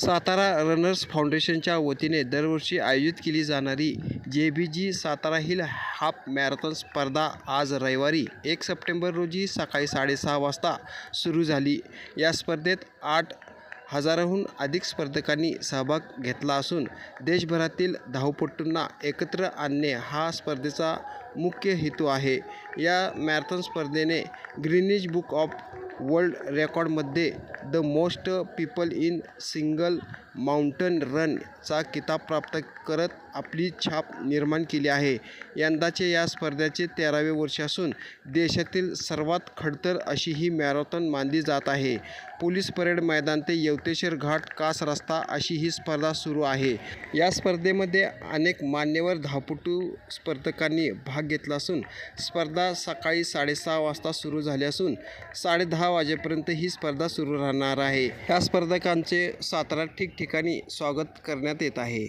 Satara runners फाउंडेशनच्या वतीने दरवर्षी आयोजित केली जाणारी J B G Satara hill half marathon स्पर्धा आज रविवारी एक सप्टेंबर रोजी सकाळी साडेसहा वाजता सुरू झाली. या स्पर्धेत आठ हजाराहून अधिक स्पर्धकांनी सहभाग घेतला असून देशभरातील धावपटूंना एकत्र आणणे हा स्पर्धेचा मुख्य हेतू आहे. या मॅरेथॉन स्पर्धेने ग्रीनिज बुक ऑफ वर्ल्ड रेकॉर्डमध्ये the most people in single mountain रनचा किताब प्राप्त करत आपली छाप निर्माण केली आहे. यंदाचे या स्पर्धेचे तेरावे वर्ष असून देशातील सर्वात खडतर अशी ही मॅरेथॉन मानली जात आहे. पोलीस परेड मैदान ते यवतेश्वर घाट कास रस्ता अशी ही स्पर्धा सुरू आहे. या स्पर्धेमध्ये अनेक मान्यवर धावपटू स्पर्धकांनी भाग घेतला असून स्पर्धा सकाळी साडेसहा वाजता सुरू झाली असून साडेदहा वाजेपर्यंत ही स्पर्धा सुरू राहणार आहे. या स्पर्धकांचे सातारा ठिकठिकाणी ठिका स्वागत करना येत आहे.